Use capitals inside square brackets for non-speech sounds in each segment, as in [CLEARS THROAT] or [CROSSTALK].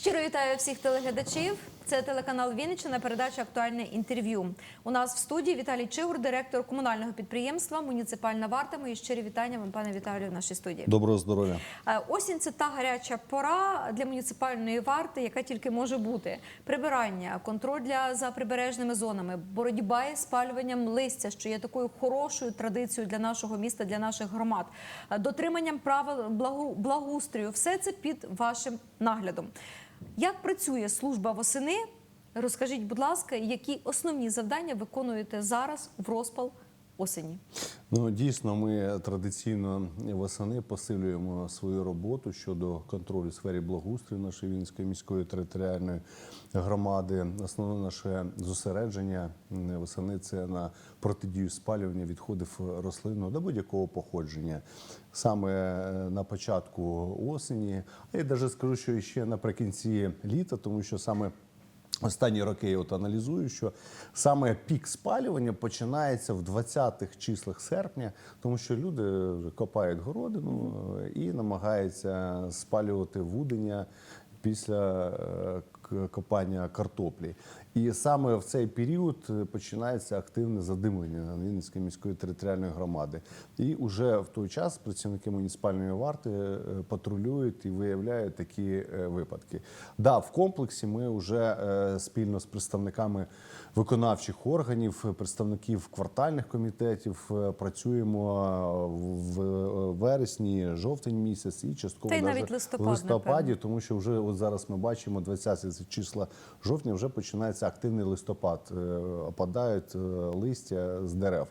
Щиро вітаю всіх телеглядачів. Це телеканал Вінниччина, передача Актуальне інтерв'ю. У нас в студії Віталій Чигур, директор комунального підприємства Муніципальна варта. Мої щирі вітання вам, пане Віталію, в нашій студії. Доброго здоров'я. Е, Осінь це та гаряча пора для муніципальної варти, яка тільки може бути. Прибирання, контроль для за прибережними зонами, боротьба із спалюванням листя, що є такою хорошою традицією для нашого міста, для наших громад, е, дотриманням правил благоустрою. Все це під вашим наглядом. Як працює служба восени? Розкажіть, будь ласка, які основні завдання виконуєте зараз в розпал осені? Ну дійсно, ми традиційно восени посилюємо свою роботу щодо контролю в сфері благоустрою нашої Вінницької міської територіальної громади. Основне наше зосередження восени це на протидію спалювання відходів рослинного до будь-якого походження. Саме е, на початку осені, а я навіть скажу, що ще наприкінці літа, тому що саме Останні роки я от аналізую, що саме пік спалювання починається в 20-х числах серпня, тому що люди копають городину і намагаються спалювати вудення після е, копання картоплі. І саме в цей період е, починається активне задимлення Вінницької міської територіальної громади. І вже в той час працівники муніципальної варти е, патрулюють і виявляють такі е, випадки. Да, в комплексі ми вже спільно з представниками виконавчих органів, представників квартальних комітетів працюємо в вересні, жовтень місяць і частково Та навіть листопад, в листопаді, напевно. тому що вже от зараз ми бачимо 20 числа жовтня, вже починається активний листопад. Е, Опадають е, листя з дерев.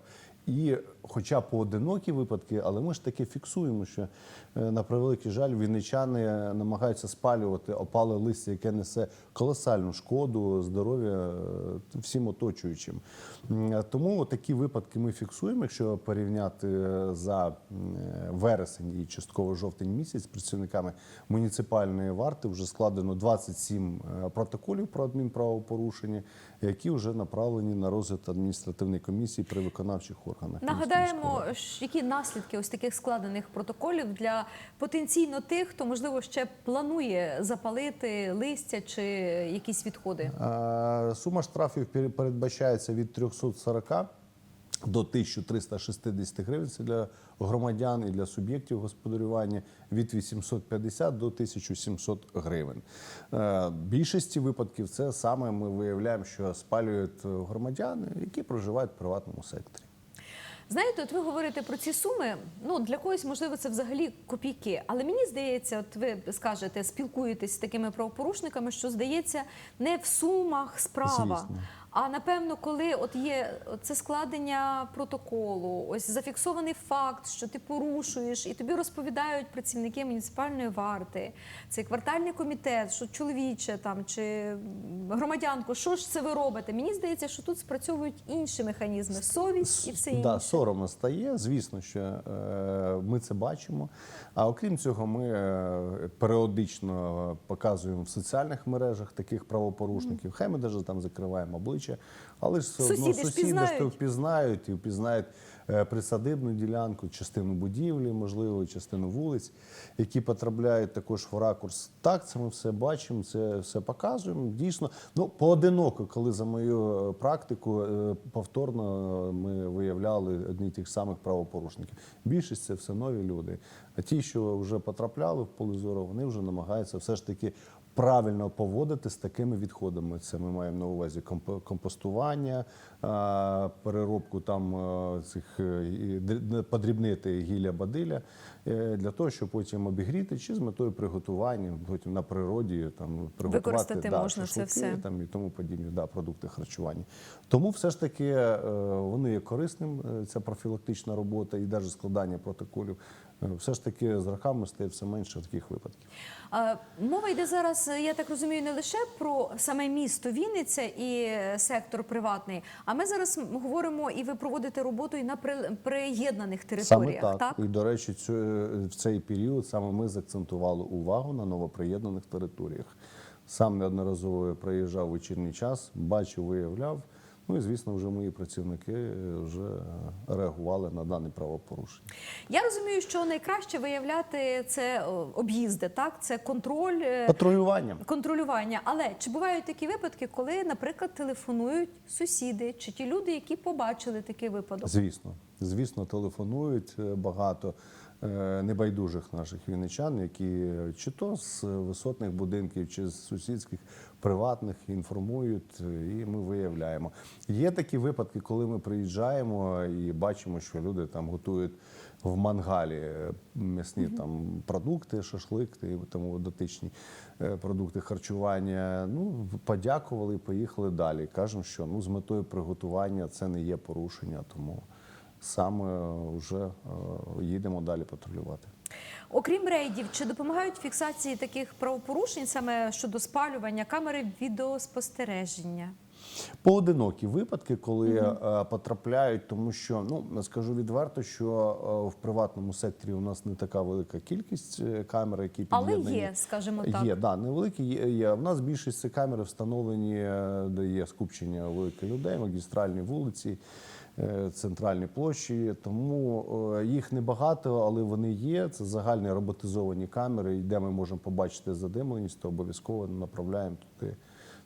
І, хоча поодинокі випадки, але ми ж таки фіксуємо, що е, на превеликий жаль, вінничани намагаються спалювати опале листя, яке несе колосальну шкоду здоров'я е, всім оточуючим. Тому такі випадки ми фіксуємо. Якщо порівняти е, за е, вересень і частково жовтень місяць з працівниками муніципальної варти вже складено 27 е, протоколів про адмінправопорушення, які вже направлені на розгляд адміністративної комісії при виконавчих органах. Нагадаємо, які наслідки ось таких складених протоколів для потенційно тих, хто можливо ще планує запалити листя чи якісь відходи. Е, Сума штрафів пере- передбачається від 340 до 1360 гривень. Це для громадян і для суб'єктів господарювання від 850 до 1700 гривень. Е, більшості випадків це саме ми виявляємо, що спалюють громадяни, які проживають в приватному секторі. Знаєте, от ви говорите про ці суми. Ну для когось можливо це взагалі копійки. Але мені здається, от ви скажете, спілкуєтесь з такими правопорушниками, що здається, не в сумах справа. Звісно. А напевно, коли от є це складення протоколу, ось зафіксований факт, що ти порушуєш, і тобі розповідають працівники муніципальної варти, цей квартальний комітет, що чоловіче там чи громадянко, що ж це ви робите? Мені здається, що тут спрацьовують інші механізми совість і все інше. Да, соромно стає. Звісно, що е, ми це бачимо. А окрім цього, ми е, періодично показуємо в соціальних мережах таких правопорушників. Хай ми навіть там закриваємо обличчя, але ж Сусіди ж сусіди ж пізнають. то впізнають і впізнають е, присадибну ділянку, частину будівлі, можливо, частину вулиць, які потрапляють також в ракурс. Так, це ми все бачимо, це все показуємо. Дійсно, ну поодиноко, коли за мою е, практику е, повторно ми виявляли одні тих самих правопорушників. Більшість це все нові люди. А ті, що вже потрапляли в поле зору, вони вже намагаються все ж таки. Правильно поводити з такими відходами. Це ми маємо на увазі комп- компостування, переробку там цих е, подрібнити гілля бадиля е, для того, щоб потім обігріти чи з метою приготування, потім на природі там приготувати Використати можна це все. там і тому подібні да, продукти харчування. Тому все ж таки е, вони є корисним. Ця профілактична робота і навіть складання протоколів. Е, Все ж таки з роками стає все менше таких випадків. Мова йде зараз, я так розумію, не лише про саме місто Вінниця і е, сектор приватний, а ми зараз говоримо і ви проводите роботу і на приєднаних територіях. Саме так. І, до речі, цю, в цей період саме ми заакцентували увагу на новоприєднаних територіях. Сам неодноразово приїжджав у вечірній час, бачив, виявляв. Ну і звісно, вже мої працівники е, вже е, реагували на дане правопорушення. Я розумію, що найкраще виявляти це об'їзди, так це контроль. е, Патрулювання. Контролювання, але чи бувають такі випадки, коли, наприклад, телефонують сусіди чи ті люди, які побачили такий випадок? Звісно, звісно, телефонують е, багато е, небайдужих наших вінничан, які е, чи то з висотних будинків, чи з сусідських приватних інформують, е, і ми виявляємо. Є такі випадки, коли ми приїжджаємо і бачимо, що люди там готують. В мангалі е, м'ясні там продукти, шашлик тому дотичні е, продукти харчування. Ну подякували поїхали далі. Кажемо, що ну з метою приготування це не є порушення, тому саме вже е, їдемо далі патрулювати. Окрім рейдів, чи допомагають фіксації таких правопорушень саме щодо спалювання камери відеоспостереження? Поодинокі випадки, коли е, потрапляють, тому що ну скажу відверто, що е, в приватному секторі у нас не така велика кількість е, камер, які Але є, скажімо так. Є, да, невеликі є, є. У нас більшість це камери встановлені, е, де є скупчення великих людей, магістральні вулиці, е, центральні площі. Тому е, їх небагато, але вони є. Це загальні роботизовані камери, де ми можемо побачити задимленість, то обов'язково направляємо туди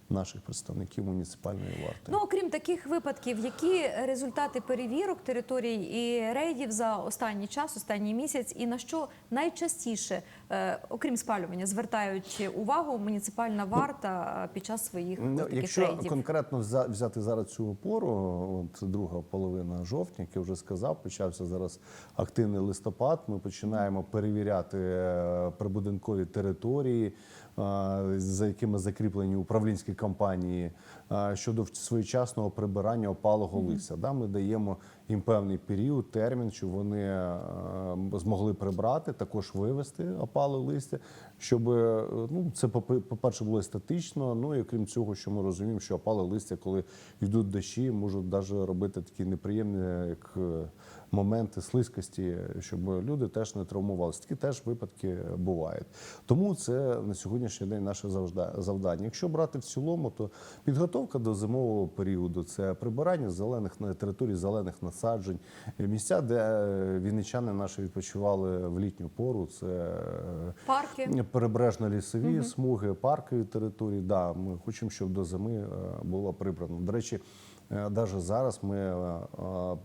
наших представників муніципальної варти. Ну, окрім таких випадків, які результати перевірок територій і рейдів за останній час, останній місяць, і на що найчастіше, е, окрім спалювання, звертають увагу муніципальна варта е, під час своїх Ну, таких якщо рейдів? конкретно взя- взяти зараз цю пору, от друга половина жовтня, як я вже сказав, почався зараз активний листопад. Ми починаємо перевіряти е, прибудинкові території, за якими закріплені управлінські компанії щодо своєчасного прибирання опалого листя. Да, ми даємо їм певний період, термін, щоб вони е, змогли прибрати, також вивести опале листя, щоб е, ну це по-перше було естетично. Ну і окрім цього, що ми розуміємо, що опале листя, коли йдуть дощі, можуть навіть робити такі неприємні як е, моменти слизькості, щоб люди теж не травмувалися. Такі теж випадки бувають. Тому це на сьогоднішній день наше завдання. Якщо брати в цілому, то підготовка до зимового періоду це прибирання зелених на території зелених насаджень, місця, де е, вінничани наші відпочивали в літню пору. Це е, Парки. Прибережно-лісові смуги, паркові території. Да, ми хочемо, щоб до зими е, було прибрано. До речі, навіть зараз ми е, е,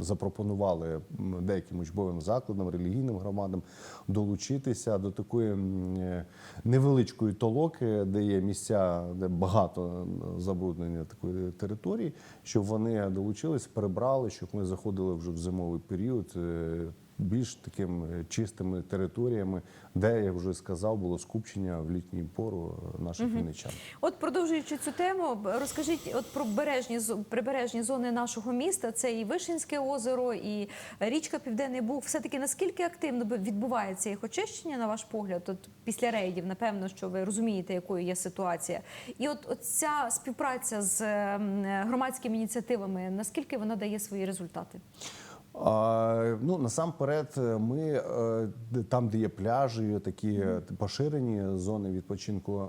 запропонували деяким учбовим закладам, релігійним громадам долучитися до такої е, невеличкої толоки, де є місця, де багато е, забруднення такої території, щоб вони долучились, прибрали, щоб ми заходили вже в зимовий період. Більш таким е, чистими територіями, де я вже сказав, було скупчення в літню пору е, наших вінничан. От продовжуючи цю тему, розкажіть от про бережні прибережні зони нашого міста. Це і Вишинське озеро, і річка Південний Буг. Все таки наскільки активно відбувається їх очищення, на ваш погляд? От після рейдів, напевно, що ви розумієте, якою є ситуація. І от, от ця співпраця з громадськими ініціативами, наскільки вона дає свої результати? Ну насамперед, е, ми е, там, де є пляжі, такі е, поширені зони відпочинку,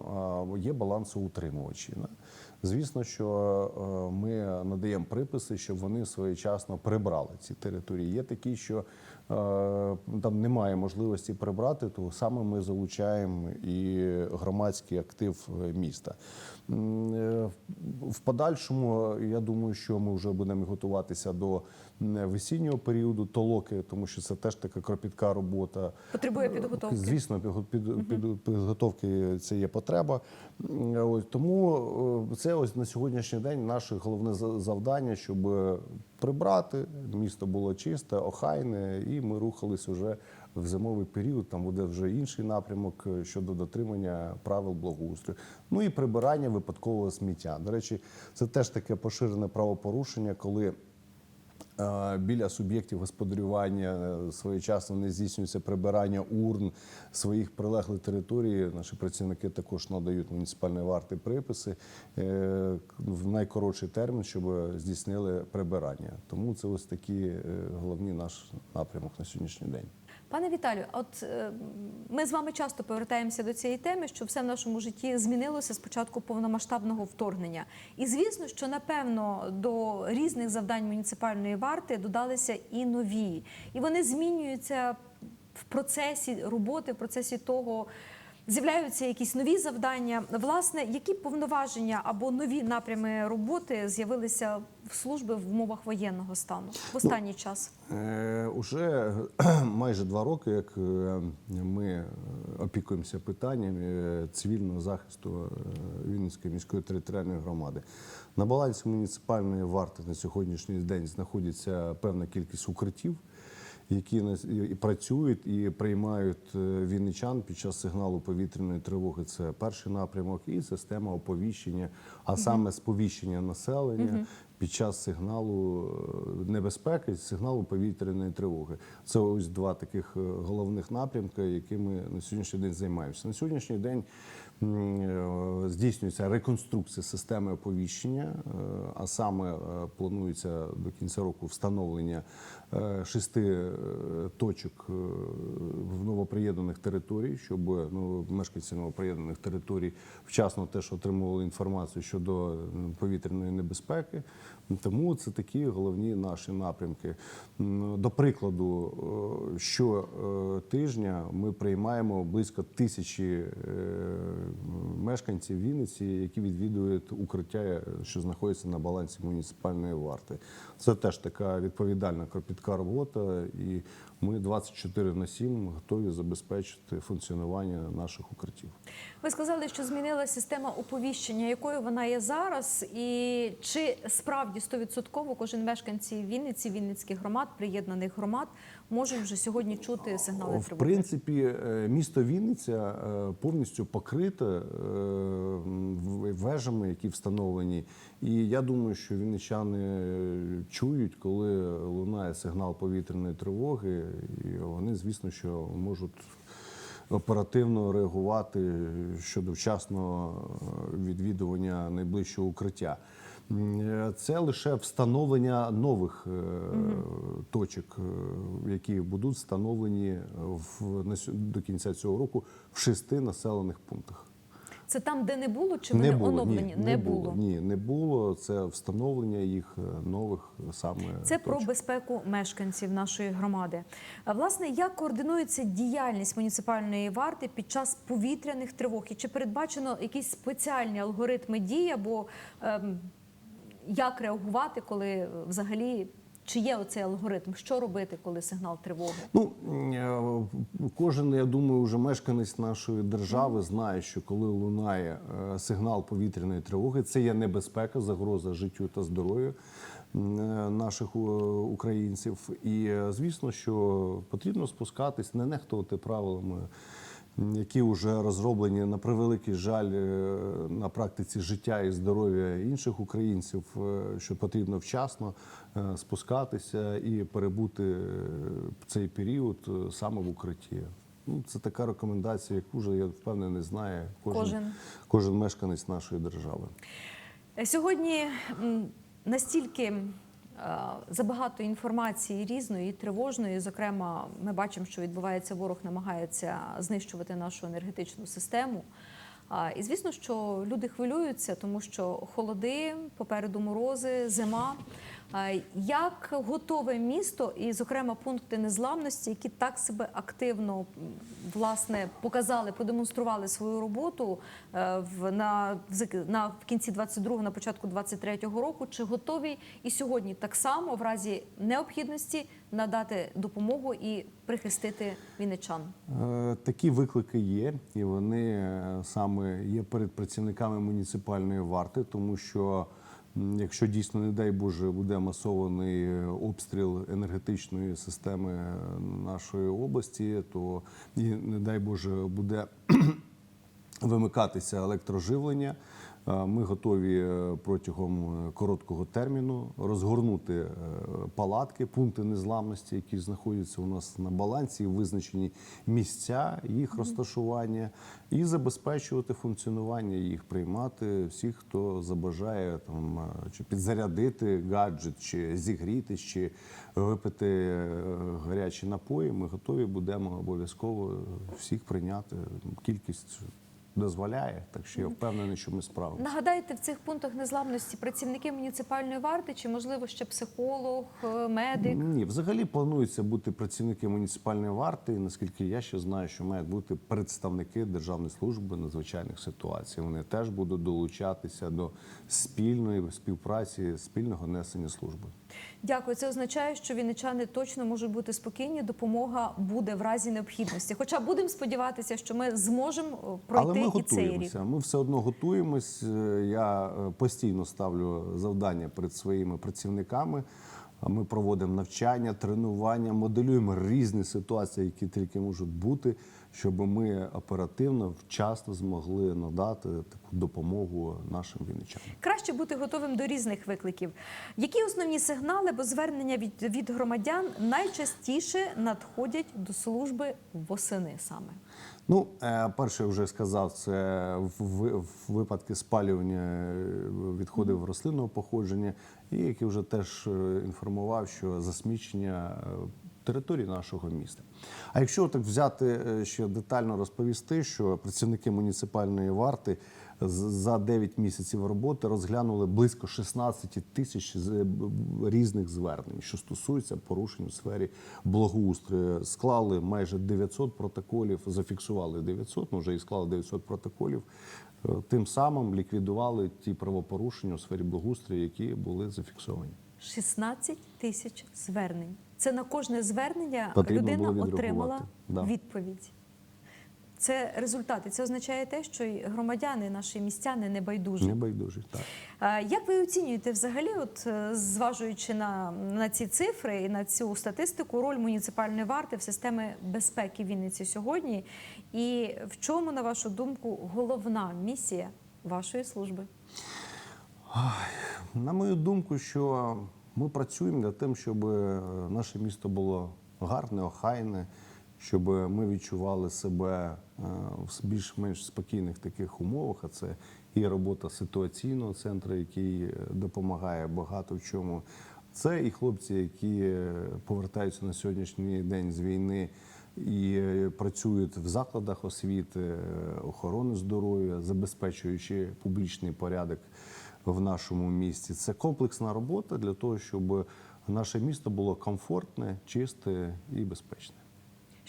є балансоутримувачі. Звісно, що ми надаємо приписи, щоб вони своєчасно прибрали ці території. Є такі, що там немає можливості прибрати, то саме ми залучаємо і громадський актив міста. В подальшому я думаю, що ми вже будемо готуватися до весіннього періоду толоки, тому що це теж така кропітка робота. Потребує підготовки. Звісно, під, під, підготовки це є потреба. Ось тому е, це ось на сьогоднішній день наше головне за- завдання, щоб е, прибрати місто було чисте, охайне, і ми рухались уже в зимовий період. Там буде вже інший напрямок е, щодо дотримання правил благоустрою. Ну і прибирання випадкового сміття. До речі, це теж таке поширене правопорушення, коли Е, Біля суб'єктів господарювання е, своєчасно не здійснюється прибирання урн своїх прилеглих територій. Наші працівники також надають муніципальної варти приписи е, в найкоротший термін, щоб здійснили прибирання. Тому це ось такі е, головні наш напрямок на сьогоднішній день. Пане Віталію, от е, ми з вами часто повертаємося до цієї теми, що все в нашому житті змінилося з початку повномасштабного вторгнення. І звісно, що напевно до різних завдань муніципальної варти додалися і нові, і вони змінюються в процесі роботи, в процесі того. З'являються якісь нові завдання. Власне, які повноваження або нові напрями роботи з'явилися в служби в умовах воєнного стану в останній час? Е, Уже [CLEARS THROAT] майже два роки, як е, ми е, опікуємося питаннями цивільного захисту Вінницької міської територіальної громади. На балансі муніципальної варти на сьогоднішній день знаходиться певна кількість укриттів. Які і працюють і приймають е, вінничан під час сигналу повітряної тривоги. Це перший напрямок, і система оповіщення, а саме сповіщення населення під час сигналу е, небезпеки, сигналу повітряної тривоги. Це ось два таких е, головних напрямки, якими на сьогоднішній день займаємося. На сьогоднішній день здійснюється реконструкція системи оповіщення, е, а саме е, планується до кінця року встановлення е, шести е, точок е, новоприєднаних територій, щоб ну, мешканці новоприєднаних територій вчасно теж отримували інформацію щодо е, повітряної небезпеки. Тому це такі головні наші напрямки. До прикладу, е, щотижня ми приймаємо близько тисячі е, мешканців Вінниці, які відвідують укриття, е, що знаходяться на балансі муніципальної варти. Це теж така відповідальна кропітка робота, і ми 24 на 7 готові забезпечити функціонування наших укриттів. Ви сказали, що змінила система оповіщення, якою вона є зараз, і чи справді 100% кожен мешканці Вінниці, Вінницьких громад, приєднаних громад можуть вже сьогодні чути сигнали В принципі, е, місто Вінниця е, повністю покрите е, вежами, які встановлені. І я думаю, що вінничани чують, коли лунає сигнал повітряної тривоги, і вони, звісно, що можуть. Оперативно реагувати щодо вчасного відвідування найближчого укриття. Е, Це лише встановлення нових е, точок, е, які будуть встановлені в до кінця цього року в шести населених пунктах. Це там, де не було, чи вони оновлені? Ні, не було. Ні, не було. Це встановлення їх нових саме Це про безпеку мешканців нашої громади. А, Власне, як координується діяльність муніципальної варти під час повітряних тривог? І чи передбачено якісь спеціальні алгоритми дій або ем, як реагувати, коли е, взагалі чи є оцей алгоритм? Що робити, коли сигнал тривоги? Ну е, кожен, я думаю, вже мешканець нашої держави знає, що коли лунає е, сигнал повітряної тривоги, це є небезпека, загроза життю та здоров'ю наших українців. І звісно, що потрібно спускатись, не нехтувати правилами. Які вже розроблені на превеликий жаль е, на практиці життя і здоров'я інших українців, е, що потрібно вчасно е, спускатися і перебути е, цей період саме в укритті. Ну, це така рекомендація, яку вже я впевнений знає кожен, Кожен. кожен мешканець нашої держави. Сьогодні настільки забагато інформації різної і тривожної. Зокрема, ми бачимо, що відбувається ворог, намагається знищувати нашу енергетичну систему. І звісно, що люди хвилюються, тому що холоди, попереду морози, зима. Як готове місто, і, зокрема, пункти незламності, які так себе активно власне показали, продемонстрували свою роботу е, в на на в кінці 22-го, на початку 23-го року, чи готові і сьогодні так само в разі необхідності надати допомогу і прихистити вінничан? Е, Такі виклики є, і вони е, саме є перед працівниками муніципальної варти, тому що якщо дійсно, не дай Боже, буде масований е, обстріл енергетичної системи е, нашої області, то і не дай Боже буде [CLEARS THROAT] вимикатися електроживлення. Е, Ми готові е, протягом е, короткого терміну розгорнути палатки, пункти незламності, які знаходяться у нас на балансі, визначені місця їх розташування, і забезпечувати функціонування їх, приймати всіх, хто забажає там чи підзарядити гаджет, чи зігрітись, чи випити гарячі напої. Ми готові будемо обов'язково всіх прийняти. Кількість дозволяє, так що я впевнений, що ми справимося. Нагадайте, в цих пунктах незламності працівники муніципальної варти, чи можливо ще психолог, е, медик? Ні, взагалі планується бути працівники муніципальної варти. І наскільки я ще знаю, що мають бути представники Державної служби надзвичайних ситуацій. Вони теж будуть долучатися до спільної співпраці, спільного несення служби. Дякую. Це означає, що вінничани точно можуть бути спокійні. Допомога буде в разі необхідності. Хоча будемо сподіватися, що ми зможемо е, пройти Але ми і цей рік. готуємося. Ми все одно готуємось. Е, Я е, постійно ставлю завдання перед своїми працівниками. Ми проводимо навчання, тренування, моделюємо різні ситуації, які тільки можуть бути, щоб ми оперативно, вчасно змогли надати таку допомогу нашим вінничанам. Краще бути готовим до різних викликів. Які основні сигнали або звернення від, від громадян найчастіше надходять до служби восени саме? Ну, е, перше, я вже сказав, це в, випадки спалювання е, відходів рослинного походження, і який вже теж е, інформував, що засмічення території нашого міста. А якщо так взяти е, ще детально розповісти, що працівники муніципальної варти за 9 місяців роботи розглянули близько 16 тисяч з- різних звернень, що стосуються порушень у сфері благоустрою. Склали майже 900 протоколів, зафіксували 900, ну вже і склали 900 протоколів. Е, Тим самим ліквідували ті правопорушення у сфері благоустрою, які були зафіксовані. 16 тисяч звернень. Це на кожне звернення Потрібно людина отримала. Да. відповідь. Це результати. Це означає те, що й громадяни, наші містяни небайдужі. Небайдужі, так. А Як ви оцінюєте взагалі, от е, зважуючи на, на ці цифри і на цю статистику, роль муніципальної варти в системі безпеки Вінниці сьогодні? І в чому, на вашу думку, головна місія вашої служби? На мою думку, що ми працюємо для того, щоб е, наше місто було гарне, охайне, щоб ми відчували себе е, в більш-менш спокійних таких умовах. А це і робота ситуаційного центру, який е, допомагає багато в чому. Це і хлопці, які повертаються на сьогоднішній день з війни і працюють в закладах освіти, охорони здоров'я, забезпечуючи публічний порядок в нашому місті. Це комплексна робота для того, щоб наше місто було комфортне, чисте і безпечне.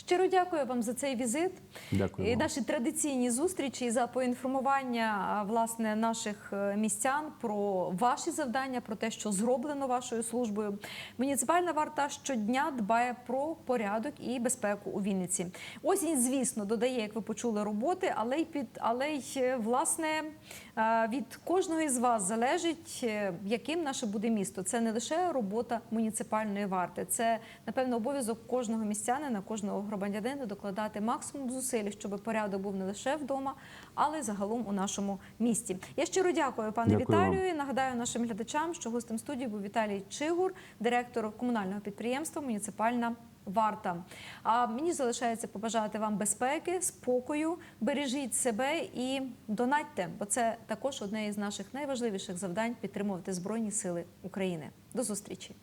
Щиро дякую вам за цей візит. Дякую І наші традиційні зустрічі і за поінформування власне наших е, містян про ваші завдання, про те, що зроблено вашою службою. Муніципальна варта щодня дбає про порядок і безпеку у Вінниці. Осінь, звісно, додає, як ви почули, роботи, але й під але й е, власне е, від кожного із вас залежить, яким наше буде місто. Це не лише робота муніципальної варти, це напевно обов'язок кожного містянина, кожного громадянина докладати максимум зусиль, щоб порядок був не лише вдома, але й загалом у нашому місті. Я щиро дякую, пане Дякую. Віталію. І Нагадаю нашим глядачам, що гостем студії був Віталій Чигур, директор комунального підприємства Муніципальна. Варта. А мені залишається побажати вам безпеки, спокою, бережіть себе і донатьте, бо це також одне із наших найважливіших завдань підтримувати Збройні Сили України. До зустрічі!